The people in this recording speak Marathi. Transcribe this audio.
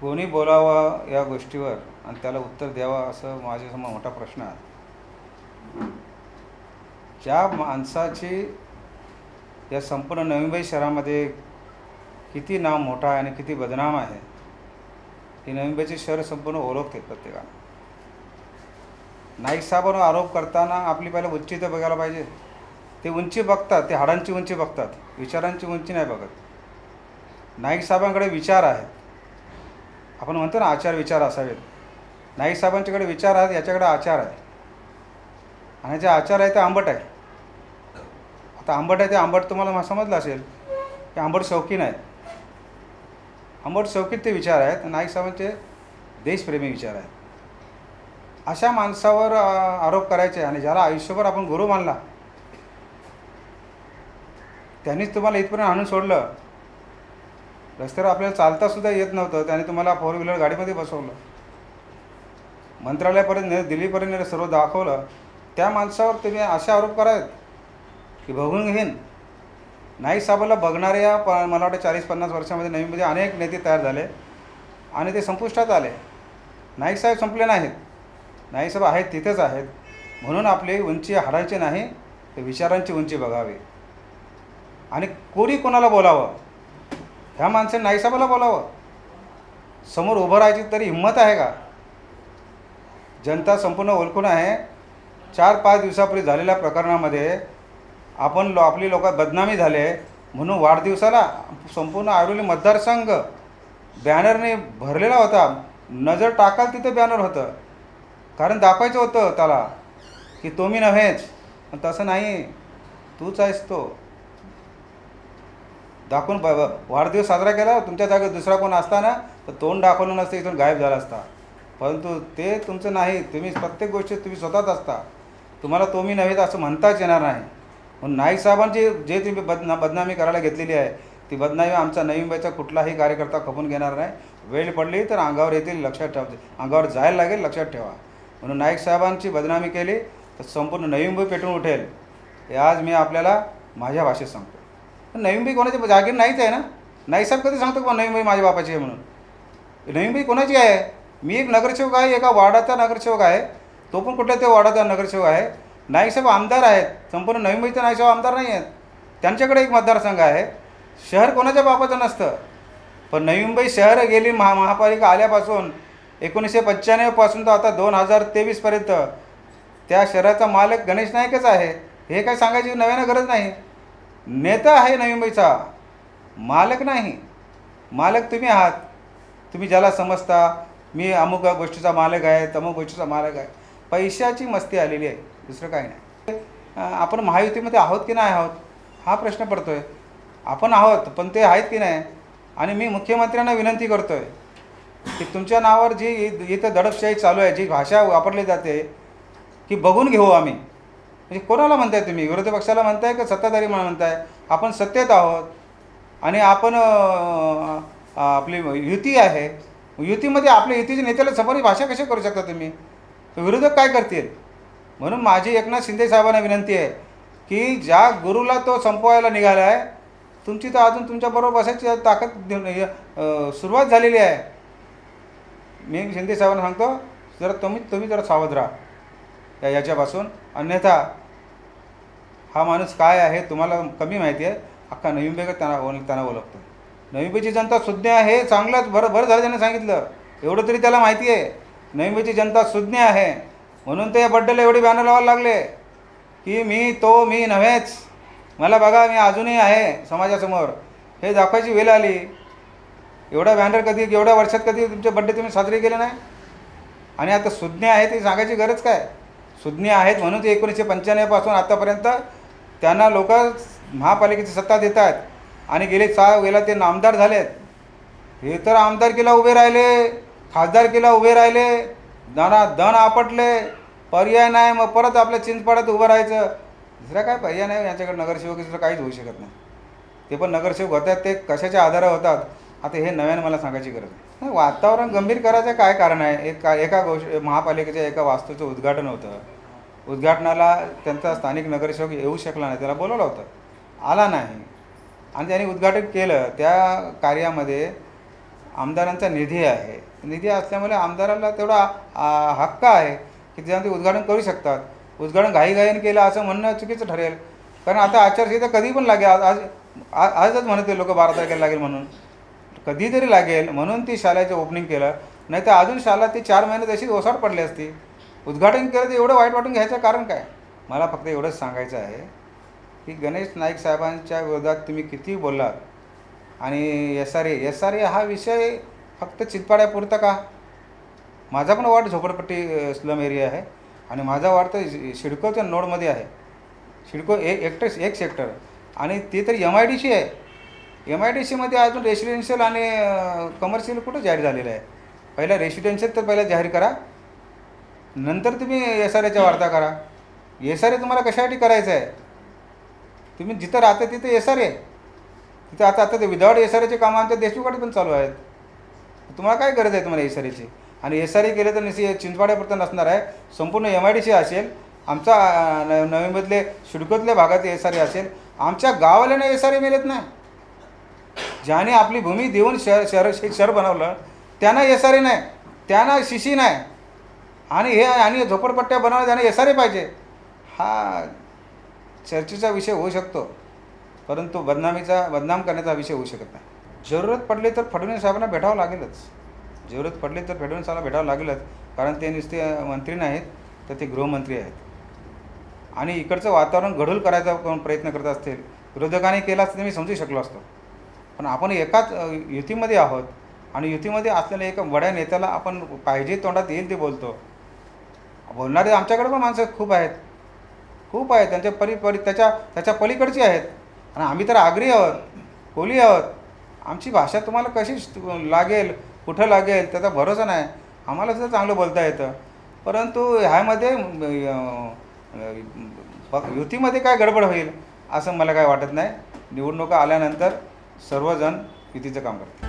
कोणी बोलावा या गोष्टीवर आणि त्याला उत्तर द्यावं असं माझ्यासमोर मोठा प्रश्न आहे. ज्या माणसाची या संपूर्ण नवी मुंबई शहरामध्ये किती नाव मोठा आहे आणि किती बदनाम आहे ही नवी मुंबईचे शहर संपूर्ण ओळखते प्रत्येकानं. नाईक साहेबांवर आरोप करताना आपली पहिला उंची तर बघायला पाहिजे. ते उंची बघतात ते हाडांची उंची बघतात विचारांची उंची नाही बघत. नाईक साहेबांकडे विचार आहेत. आपण म्हणतो ना आचार विचार असावेत. नाईक साहेबांच्याकडे विचार आहेत याच्याकडे आचार आहे आणि जे आचार आहे ते आंबट आहे आता आंबट आहे ते आंबट तुम्हाला समजलं असेल की आंबट शौकीन आहेत. आंबट शौकीन ते विचार आहेत नाईक साहेबांचे देशप्रेमी विचार आहेत. अशा माणसावर आरोप करायचे आणि ज्याला आयुष्यभर आपण गुरु मानला त्यांनीच तुम्हाला इथपर्यंत आणून सोडलं रस्त्यावर आपल्याला चालतासुद्धा येत नव्हतं. त्याने तुम्हाला फोर व्हीलर गाडीमध्ये बसवलं. मंत्रालयापर्यंत दिल्लीपर्यंत सर्व दाखवलं. त्या माणसावर तुम्ही असे आरोप करायत की बघून घेईन. नाईक साहेबाला बघणाऱ्या प मला वाटतं चाळीस पन्नास वर्षामध्ये नवीनमध्ये म्हणजे अनेक नेते तयार झाले आणि ते संपुष्टात आले. नाईक साहेब संपले नाहीत. नाईक साहेब आहेत तिथेच आहेत. म्हणून आपली उंची हाडायची नाही तर विचारांची उंची बघावी. आणि कोणी कोणाला बोलावं? ह्या माणसाने नाहीसाबाला बोलावं. समोर उभं राहायची तरी हिंमत आहे का? जनता संपूर्ण ओळखून आहे. चार पाच दिवसापूर्वी झालेल्या प्रकरणामध्ये आपण लो आपली लोक बदनामी झाले. म्हणून वाढदिवसाला संपूर्ण आरोली मतदारसंघ बॅनरने भरलेला होता. नजर टाकाल तिथं बॅनर होतं. कारण दाखवायचं होतं त्याला की तो मी नव्हेच. पण तसं नाही. तूच आहेस तो. दाखवून ब वाढदिवस साजरा केला तुमच्या जागेत दुसरा कोण असताना तर तोंड दाखवलं नसतं इथून गायब झाला असता. परंतु ते तुमचं नाही तुम्ही प्रत्येक गोष्टीत तुम्ही स्वतःच असता. तुम्हाला तो मी नव्हे असं म्हणताच येणार नाही. म्हणून नाईक साहेबांची जे तुम्ही बदना बदनामी करायला घेतलेली आहे ती बदनामी आमचा नवी मुंबईचा कुठलाही कार्यकर्ता खपून घेणार नाही. वेळ पडली तर अंगावर येतील लक्षात ठेवा. अंगावर जायला लागेल लक्षात ठेवा. म्हणून नाईक साहेबांची बदनामी केली तर संपूर्ण नवी मुंबई पेटून उठेल. हे आज मी आपल्याला माझ्या भाषेत सांगतो. पण नवी मुंबई कोणाच्या जागीर नाहीच आहे ना? नाईक साहेब कधी सांगतो का नवीन बाई माझ्या बापाची आहे म्हणून? नवीन बाई कोणाची आहे? मी एक नगरसेवक आहे एका वार्डाचा नगरसेवक आहे. तो पण कुठल्या त्या वार्डाचा नगरसेवक आहे. नाईकसाहेब आमदार आहेत. संपूर्ण नवीन मुंबईचे नाईकसाहेब आमदार नाही आहेत. त्यांच्याकडे एक मतदारसंघ आहे. शहर कोणाच्या बापाचं नसतं. पण नवी मुंबई शहर गेली महा महापालिका आल्यापासून एकोणीसशे पंच्याण्णवपासून तर आता दोन हजार तेवीसपर्यंत त्या शहराचा मालक गणेश नाईकच आहे. हे काय सांगायची नव्यानं गरज नाही. नेता आहे नवी मुंबईचा मालक नाही. मालक तुम्ही आहात. तुम्ही ज्याला समजता मी अमुक गोष्टीचा मालक आहे तमुक गोष्टीचा मालक आहे. पैशाची मस्ती आलेली आहे. दुसरं काही नाही. आपण महायुतीमध्ये आहोत की नाही आहोत? हा प्रश्न पडतो आहे आपण आहोत पण ते आहेत की नाही? आणि मी मुख्यमंत्र्यांना विनंती करतो आहे की तुमच्या नावावर जी इ- इथं दडपशाही चालू आहे जी भाषा वापरली जाते की बघून घेऊ आम्ही. म्हणजे कोणाला म्हणताय तुम्ही? विरोधी पक्षाला म्हणताय का सत्ताधारी म्हणून म्हणताय? आपण सत्तेत आहोत आणि आपण आपली युती आहे. युतीमध्ये आपल्या युतीच्या नेत्याला समोर भाषा कशी करू शकता तुम्ही? विरोधक काय करतील? म्हणून माझी एकनाथ शिंदे साहेबांना विनंती आहे की ज्या गुरुला तो संपवायला निघाला आहे तुमची तर अजून तुमच्याबरोबर बसायची ताकद सुरुवात झालेली आहे. मी शिंदे साहेबांना सांगतो जरा तुम्ही तुम्ही जरा सावध राहा. याच्यापासून. अन्यथा हा माणूस काय आहे तुम्हाला कमी माहिती आहे. अख्खा नवी त्यांना ओळ त्यांना ओळखतो. नवी जनता सुज्ञ आहे चांगलंच बरं बरं झालं त्याने सांगितलं. एवढं तरी त्याला माहिती आहे. नवी जनता सुज्ञ आहे. म्हणून ते या बड्डेला एवढे बॅनर लावायला लागले. की मी तो मी नव्हेच. मला बघा मी अजूनही आहे समाजासमोर. हे दाखवायची वेळ आली. एवढा बॅनर कधी एवढ्या वर्षात कधी तुमचे बड्डे तुम्ही साजरे केले नाही? आणि आता सुज्ञ आहे ते सांगायची गरज काय? सुज्ञ आहेत म्हणून ते एकोणीसशे पंच्याण्णवपासून आतापर्यंत त्यांना लोक महापालिकेची सत्ता देत आहेत आणि गेले सहा वेळेला ते नामदार झालेत. हे तर आमदारकीला उभे राहिले खासदारकीला उभे राहिले दणा दण आपटले पर्याय नाही मग परत आपल्या चिंचपाड्यात उभं राहायचं. दुसरा काय पर्याय नाही यांच्याकडे नगरसेवक दुसरं काहीच होऊ शकत नाही. ते पण नगरसेवक होतात ते कशाच्या आधारावर होतात? आता हे नव्यानं मला सांगायची गरज नाही. वातावरण गंभीर करायचं काय कारण आहे? एका एका गोष्ट महापालिकेच्या एका वास्तूचं उद्घाटन होतं. उद्घाटनाला त्यांचा स्थानिक नगरसेवक येऊ शकला नाही त्याला बोलवलं होतं. आला नाही. आणि त्यांनी उद्घाटन केलं. त्या कार्यामध्ये आमदारांचा निधी आहे. निधी असल्यामुळे आमदाराला तेवढा हक्क आहे की त्याच्यानं ते उद्घाटन करू शकतात. उद्घाटन घाईघाईने केलं असं म्हणणं चुकीचं ठरेल. कारण आता आचारसंहिता कधी पण लागेल. आज आज आजच म्हणते लोक बारा तारखेला लागेल म्हणून. कधीतरी लागेल म्हणून ती शाळेचं ओपनिंग केलं. नाही तर अजून शाळा ती चार महिने तशीच ओसाड पडली असती. उद्घाटन केलं तर एवढं वाईट वाटून घ्यायचं कारण काय? मला फक्त एवढंच सांगायचं आहे की गणेश नाईक साहेबांच्या विरोधात तुम्ही किती बोललात? आणि S R A S R A हा विषय फक्त चितपाड्यापुरता का? माझा पण वार्ड झोपडपट्टी स्लम एरिया आहे. आणि माझा वार्ड तर शिडकोच्या नोडमध्ये आहे. शिडको एक एकटं एक सेक्टर आणि ते तर एम आय डी सी आहे. एम आय डी सीमध्ये अजून रेसिडेन्शियल आणि कमर्शियल कुठं जाहीर झालेलं आहे? पहिला रेसिडेन्शियल तर पहिला जाहीर करा. नंतर तुम्ही एस आर एच्या वार्ता करा. एस आर ए तुम्हाला कशासाठी करायचं आहे? तुम्ही जिथं राहता तिथं एस आर ए तिथं आता आता ते विदाऊट एस आर एचे कामं आमच्या देशमुखकडे पण चालू आहेत. तुम्हाला काय गरज आहे तुम्हाला एस आर एची आणि एस आर ए केलं तर निश्चित चिंचवाड्यापर्यंत नसणार आहे. संपूर्ण एम आय डी सी असेल. आमचा अं, नवीमधले शिडकोतल्या भागात एस आर ए असेल. आमच्या गावाल्यानं एस आर ए मिळत नाही. ज्याने आपली भूमी देऊन शहर शहर शहर बनवलं त्यांना एस आर ए नाही त्यांना शिशी नाही. आणि हे आणि झोपडपट्ट्या बनवणं त्यांना एस आर ए पाहिजे. हा चर्चेचा विषय होऊ शकतो परंतु बदनामीचा बदनाम करण्याचा विषय होऊ शकत नाही. जरूरत पडली तर फडणवीस साहेबांना भेटावं लागेलच. जरूरत पडली तर फडणवीस साहेबांना भेटावं लागेलच कारण ते नुसते मंत्री नाहीत तर ते गृहमंत्री आहेत. आणि इकडचं वातावरण गढूल करायचा कोण प्रयत्न करत असतील विरोधकांनी केला असतं मी समजू शकलो असतो. पण आपण एकाच युतीमध्ये आहोत आणि युतीमध्ये असलेल्या एका वड्या नेत्याला आपण पाहिजे तोंडात येईल ते बोलतो. बोलणारे आमच्याकडे पण माणसं खूप आहेत. खूप आहेत. त्यांच्या परी परी त्याच्या त्याच्या पलीकडची आहेत. आणि आम्ही तर आग्री आहोत कोली आहोत. आमची भाषा तुम्हाला कशी लागेल कुठं लागेल त्याचा भरोसा नाही. आम्हाला सुद्धा चांगलं बोलता येतं. परंतु ह्यामध्ये युतीमध्ये काय गडबड होईल असं मला काय वाटत नाही. निवडणुका आल्यानंतर सर्वजण युतीचं काम करतात.